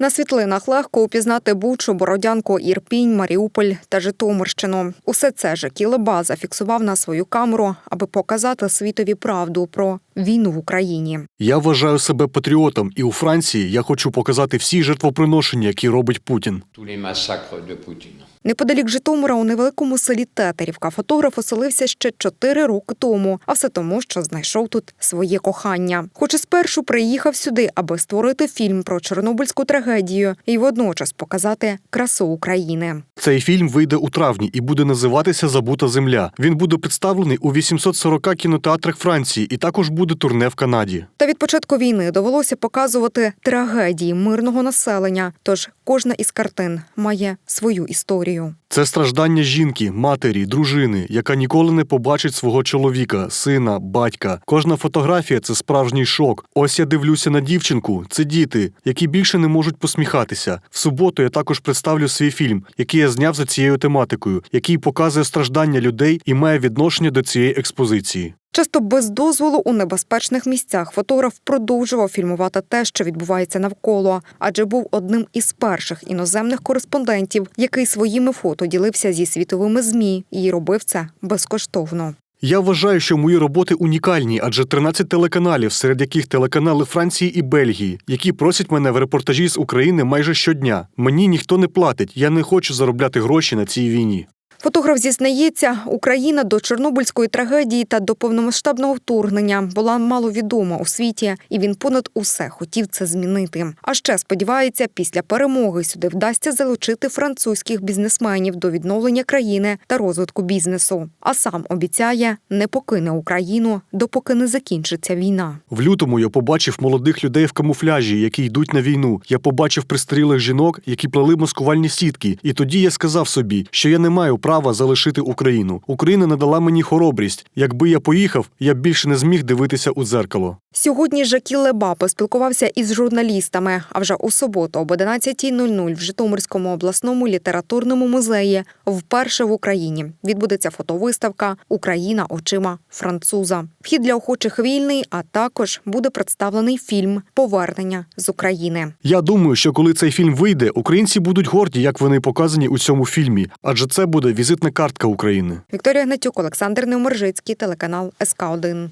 На світлинах легко упізнати Бучу, Бородянку, Ірпінь, Маріуполь та Житомирщину. Усе це Жакі Леба зафіксував на свою камеру, аби показати світові правду про війну в Україні. Я вважаю себе патріотом, і у Франції я хочу показати всі жертвоприношення, які робить Путін. Неподалік Житомира у невеликому селі Тетерівка фотограф оселився ще чотири роки тому, а все тому, що знайшов тут своє кохання. Хоч і спершу приїхав сюди, аби створити фільм про Чорнобильську трагедію і водночас показати красу України. Цей фільм вийде у травні і буде називатися Забута земля. Він буде представлений у 840 кінотеатрах Франції і також буде турне в Канаді. Та від початку війни довелося показувати трагедії мирного населення. Тож кожна із картин має свою історію. Це страждання жінки, матері, дружини, яка ніколи не побачить свого чоловіка, сина, батька. Кожна фотографія це справжній шок. Ось я дивлюся на дівчинку. Це діти, які більше не можуть посміхатися. В суботу я також представлю свій фільм, який я зняв за цією тематикою, який показує страждання людей і має відношення до цієї експозиції. Часто без дозволу у небезпечних місцях фотограф продовжував фільмувати те, що відбувається навколо, адже був одним із перших іноземних кореспондентів, який своїми фото ділився зі світовими змі і робив це безкоштовно. Я вважаю, що мої роботи унікальні, адже 13 телеканалів, серед яких телеканали Франції і Бельгії, які просять мене в репортажі з України майже щодня. Мені ніхто не платить. Я не хочу заробляти гроші на цій війні. Фотограф зізнається, Україна до Чорнобильської трагедії та до повномасштабного вторгнення була маловідома у світі, і він понад усе хотів це змінити. А ще сподівається, після перемоги сюди вдасться залучити французьких бізнесменів до відновлення країни та розвитку бізнесу. А сам обіцяє не покине Україну, допоки не закінчиться війна. В лютому я побачив молодих людей в камуфляжі, які йдуть на війну. Я побачив пристарілих жінок, які плели маскувальні сітки. І тоді я сказав собі, що я не маю права залишити Україну. Україна надала мені хоробрість. Якби я поїхав, я б більше не зміг дивитися у дзеркало. Сьогодні Жакі Леба поспілкувався із журналістами. А вже у суботу об 11.00 в Житомирському обласному літературному музеї вперше в Україні відбудеться фотовиставка Україна очима француза. Вхід для охочих вільний, а також буде представлений фільм Повернення з України. Я думаю, що коли цей фільм вийде, українці будуть горді, як вони показані у цьому фільмі, адже це буде візитна картка України. Вікторія Гнатюк, Олександр Невмержицький, телеканал СК 1